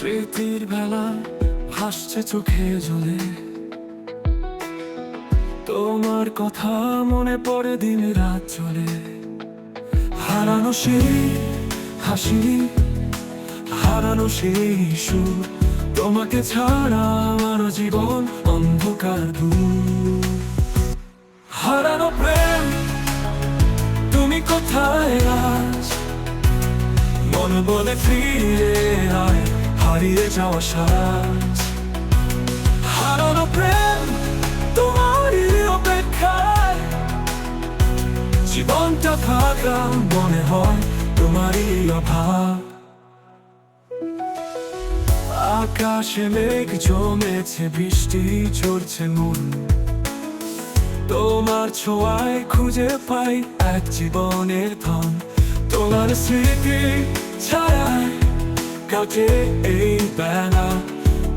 স্মৃতির বেলা ভাসছে চোখে জলে। তোমার কথা মনে পড়ে দিন রাত চলে। হারানো সেই হাসি হারানো সেই সুর। তোমাকে ছাড়া আমার জীবন অন্ধকার দূর। হারানো প্রেম, তুমি কোথায় আজ? মন বলে ফিরে আয়। হারিয়ে যাওয়া সাজ। হারানো প্রেম তোমারই অপেক্ষায়। জীবনটা মনে হয় তোমারই অভাব। আকাশে মেঘ জমেছে, বৃষ্টি ঝরছে মন। তোমার ছোঁয়ায় খুঁজে পাই এক জীবনের ধন। তোমার স্মৃতি ছায়ায় কাটে এই বেলা।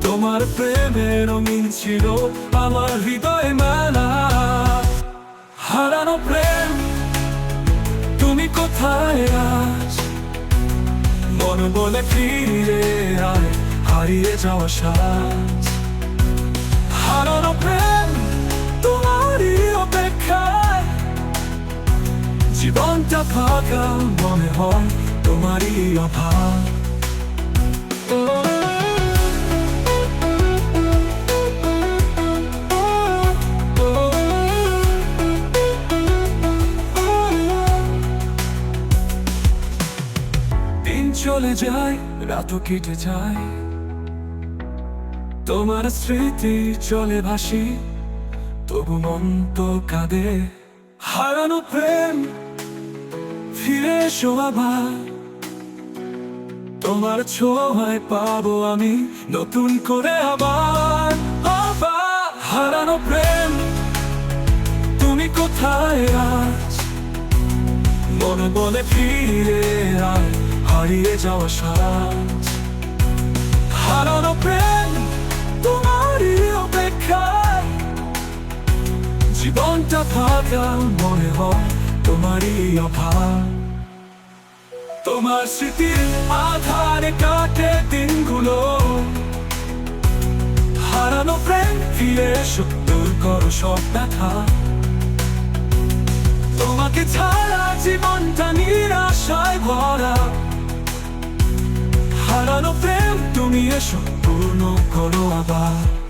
তোমার প্রেমের রঙিন ছিল আমার হৃদয় মেলা। হারানো প্রেম, তুমি কোথায় আজ? মন বলে ফিরে আয়, হারিয়ে যাওয়া সাজ। হারানো প্রেম, তোমারই অপেক্ষায়। জীবনটা ফাঁকা মনে হয়, তোমারই অভাব। চলে যায়, রাতও কেটে যায়। তোমার স্মৃতি চলে ভাসি, তবু মন তো কাঁদে। হারানো প্রেম, ফিরে এসো আবার। তোমার ছোঁয়ায় পাবো আমি, নতুন করে আবার। আবার হারানো প্রেম, তুমি কোথায় আজ? মনে বলে ফিরে আয়। হারিয়ে যাওয়া সাজ। হারানো প্রেম তোমারই অপেক্ষায়। জীবনটা ফাঁকা মনে হয় তোমারই অভাব। তোমার স্মৃতির আধারে কাটে দিনগুলো। হারানো প্রেম ফিরে এসো, দূর করো সব ব্যথা। তোমাকে ছাড়া জীবনটা নিরাশায় ভরা। হারানো প্রেম তুমি এসো পূর্ণ করো আবার।